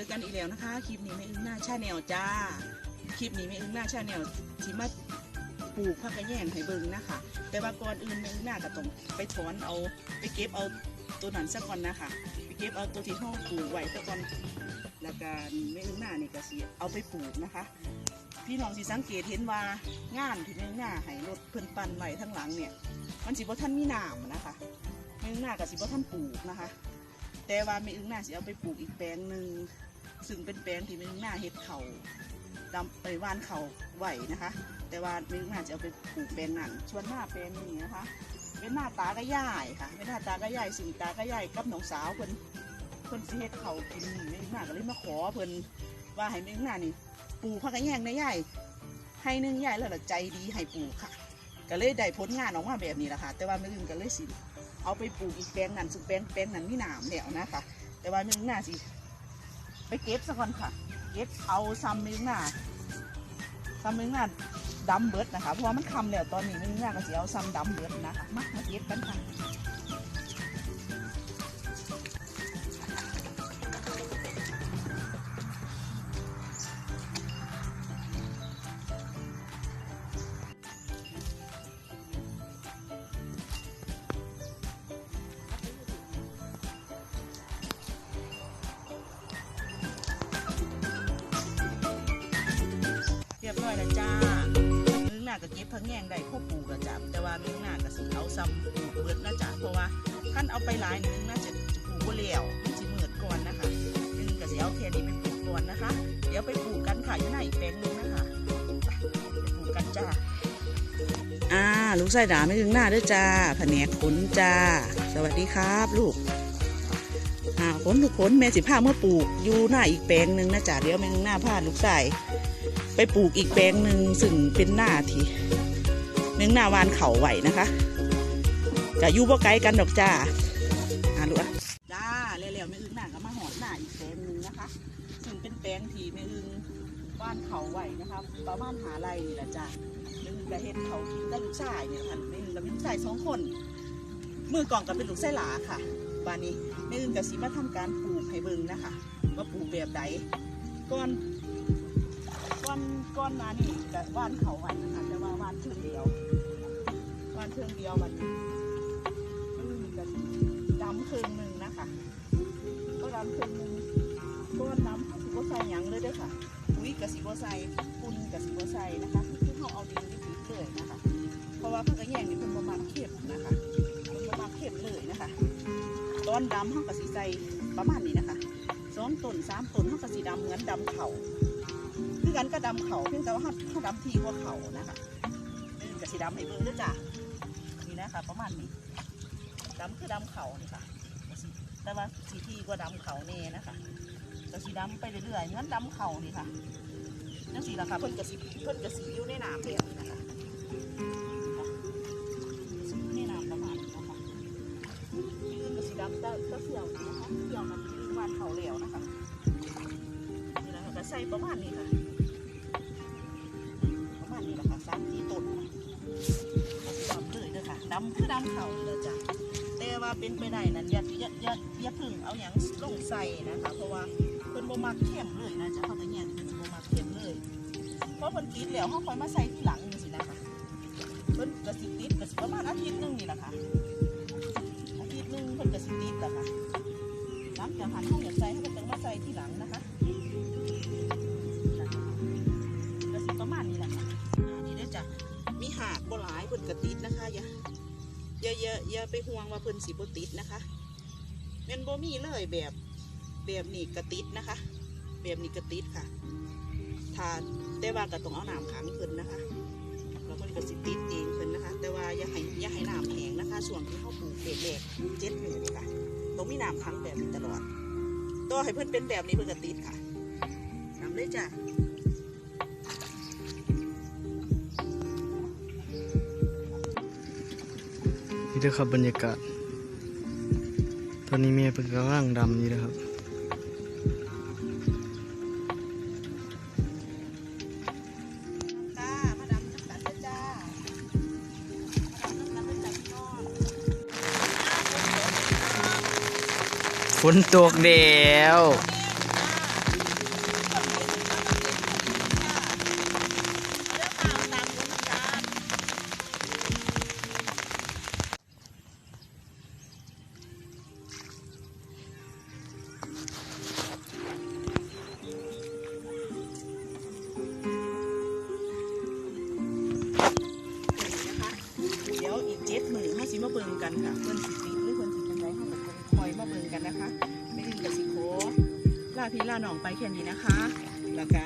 อกันอีกแล้วนะคะ คลิปนี้ไม่อึ้งหน้าชาแนลจ้า คลิปนี้ไม่อึ้งหน้าชาแนลที่มาปลูกผักกระแยงให้เบิงนะคะ แต่ว่าก่อนอื่นไม่อึ้งหน้าก็ต้องไปถอนเอาไปเก็บเอาตัวหนันซะก่อนนะคะ ไปเก็บเอาตัวที่ห้องปลูกไว้ซะก่อนแล้วก็ไม่อึ้งหน้านี่ก็สิเอาไปปลูกนะคะ พี่น้องสิสังเกตเห็นว่างานที่ไม่อึ้งหน้าให้รถเพิ่นปั่นไว้ทั้งหลังเนี่ยมันสิบ่ท่านมีหน้ำนะคะไม่อึ้งหน้ากับสิบ่ท่านปลูกนะคะ แต่ว่าไม่อึ้งหน้าสิเอาไปปลูกอีกแปลงหนึ่ง ซึ่งเป็นแปลงที่ไม่อึ้งหน้าเฮ็ดเขาดำไปว่านเขาไหวนะคะ แต่ว่าไม่อึ้งหน้าจะเอาไปปลูกแปลงนั้นส่วนหน้าแปลงนี้นะคะเป็นหน้าตากระย่ายค่ะเป็นหน้าตากระย่ายสิ่งตากระย่ายกับน้องสาวเพิ่นเพิ่นสิเฮ็ดเขากินไม่อึ้งหน้าก็เลยมาขอเพิ่นว่าให้ไม่อึ้งหน้านี่ปลูกผักกระแยงในย่ายให้นึ่งย่ายแล้วละใจดีให้ปลูกค่ะก็เลยได้ผลงานออกมาแบบนี้แหละค่ะ แต่ว่าไม่อึ้งก็เลยสิ เอาไปปลูกอีกแปลงนั้นซึ่งแปลงแปลงนั้นมีหนามแล้วนะคะ แต่ว่าไม่อึ้งหน้าสิ ไปเก็บซะก่อนค่ะ เก็บเอาซ้ำนึงหน้าซ้ำนึงหน้าดำเบิดนะคะ เพราะว่ามันคำแล้วตอนนี้นึงหน้าก็สิเอาซ้ำดำเบิดนะคะมามาเก็บกันค่ะ อยแล้วจ้ามึงหน้าก็เก็บพังแง่งได้ครบปูกแล้วจ้าแต่ว่ามึงหน้าก็สิเอาซ้ำปลูกเบิดนะจ้าเพราะว่าขั้นเอาไปหลายหนึงน่าจะจะปลูกบ่แล้วมันสิมือดก่อนนะคะมึงก็สิเอาแค่นี้ไปปลูกก่อนนะคะ เดี๋ยวไปปลูกกันค่ะอยู่ในอีกแปลงหนึงนะคะไปปลูกกันจ้าอ่าลูกไส้ด่าไม่ถึงหน้าด้วยจ้าแผนกขนจ้า สวัสดีครับลูกอ่าขนทุกขนแม่สิผ้าเมื่อปลูกอยู่หน้าอีกแปลงหนึ่งนะจ๊ะเดี๋ยวแม่หน้าผ้าลูกใส่ ไปปลูกอีกแปลงหนึ่งซึ่งเป็นหน้าที่แม่หน้าวานเขาไหวนะคะจะยู่บ่ไกลกันดอกจ้าอ่าลูกอะจ้าเร็วๆแม่อึ้งหน้าก็มาหอดหน้าอีกแปลงหนึ่งนะคะ ซึ่งเป็นแปลงที่แม่อึ้งวานเขาไหวนะคะประมาณหาไรนี่แหละจ้าแม่อึ้งก็เฮ็ดเขากินกับลูกชายเนี่ยค่ะแม่อึ้งกับลูกชายสองคนมือก่องก็เป็นลูกไส้หลาค่ะบานนี้แม่อื่นกับสีมาทำการปลูกให้เบิ่งนะคะว่าปลูกแบบใดก่อน ก่อนก่อนหนานี่กับว่านเขาไว้นะคะแต่ว่าว่านเชิงเดียวว่านเชิงเดียวมันม่อื่นกับดำครึ่งหนึ่งนะคะก็ดำครึ่งหนึ่งก้อนดำเขาสิบ่ใส่หยังเลยเด้อค่ะปุ๋ยกับสิบ่ใส่ปุ่นกับสิบ่ใส่นะคะคือเขาเอาดินที่ติดเลยนะคะ เพราะว่าเพิ่นก็แย่งนี่เพิ่นประมาณเข้มนะคะเพิ่นประมาณเข้มเลยนะคะต้นดำเขาก็สีใส่ประมาณนี้นะคะสองต้นสามต้นเขาก็สีดำเหมือนดำเขา คือกันก็ดำเขาเพียงแต่ว่าเขาเขาดำทีกว่าเขานะคะนี่ก็สีดำให้เบิ่งด้วยจ้ะนี่นะคะประมาณนี้ดำคือดำเขานี่ค่ะแต่ว่าสีทีกว่าดำเขาเน่นะคะก็สีดำไปเรื่อยๆเหมือนดำเขานี่ค่ะนั่นสีละคะเพิ่นกระสีเพิ่นกระสีอยู่ในน้ำแล้วนะคะสีอยู่ในน้ำประมาณนี้นะคะยืนกับสีดำแต่ก็เสี่ยว เขาเลยจ้ะแต่ว่าเป็นไปได้นั้นอย่าอย่าอย่าอย่าพึ่งเอาอย่างลงใส่นะคะ เพราะว่าเพิ่นบ่มักเข้มเลยนะจ๊ะเขาตะเงียนเพิ่นสิบ่มักเข้มเลย เพราะเพิ่นติดแล้วเขาคอยมาใส่ที่หลังนี่สินะคะเพิ่นก็สิติดก็สิประมาณอาทิตย์หนึงนี่แหละค่ะอาทิตย์หนึงเพิ่นก็สิติดแหล้วค่ะหลังจากหันห้องอยากใส่เขาก็ต้องมาใส่ที่หลังนะคะก็สิประมาณนี้แหละค่ะอ่านี่เด้อจ้ะมีหากบ่หลายเพิ่นก็ติดนะคะอย่า อย่าอย่าอย่าไปห่วงว่าเพิ่นสิบติดนะคะแม่นบ่มีเลยแบบแบบนี้ก็ติดนะคะ แบบนี้ก็ติดค่ะถ้าแต่ว่าก็ต้องเอาน้ำขังเพิ่นนะคะแล้วมันก็สิติดเองเพิ่นนะคะ แต่ว่าอย่าให้อย่าให้น้ำแห้งนะคะส่วนที่เขาปลูกเด็กเด็กเจ็ดหมื่นค่ะต้องมีน้ำค้างแบบนี้ตลอดต่อให้เพิ่นเป็นแบบนี้เพิ่นก็ติดค่ะน้ำเลยจ้ะ นี่นะครับบรรยากาศ ตอนนี้เมยเป็นกระร่างดำนี่นะครับฝนตกเดียว งกันค่ะเพิ่นสิปิหรือเพิ่นสิจังไดเฮาก็คอยมาเบิ่งกันนะคะไม่อื่นกับสิโคลาพี่ลาน้องไปแค่นี้นะคะ แล้วก็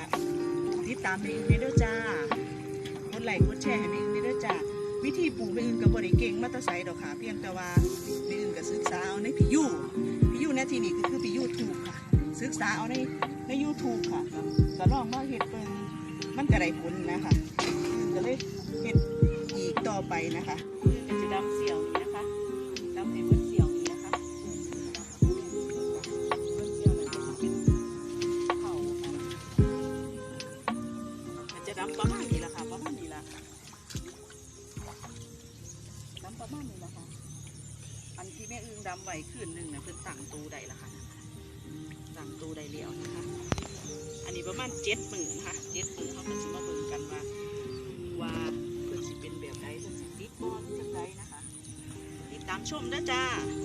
ติดตามไปอื่นเด้อจ้ากดไลค์กดแชร์ให้ไปอื่นเด้อจ้าวิธีปลูกไปอื่นกับ่ได้เก่งมาตะไซดอกค่ะ เพียงแต่ว่าไปอื่นก็ศึกษาเอาในพี่ยูพี่ยูในที่นี้ก็คือพี่ยูทูบค่ะศึกษาเอาในใน YouTube ค่ะก็ลองมาเฮ็ดเบิ่งมันก็ได้ผลนะคะก็เลยเฮ็ดอีกต่อไปนะคะก็จะดำเสี่ยวนี้นะำให้เบิดเสี่ยวนี้นะคะเบิดเสี่ยวนั้นก็จะเป็นเข่ามันจะดำประมาณนี้ละค่ะประมาณนี้ละดำประมาณนี้ละค่ะอันที่แม่อึ้งดำไว้คืนหนึ่งนี่ยเพิ่นตั้งตูได้ละค่ะสั่งตูได้แล้วนะคะ อันนี้ประมาณเจ็ดหมื่นนะคะเจ็ดหมื่นเขาก็สิมาเบิ่งกันว่าว่า เพิ่นสิเป็นแบบใดเพิ่นสิติดบอลจังใดนะคะติดตามชมนะจ้า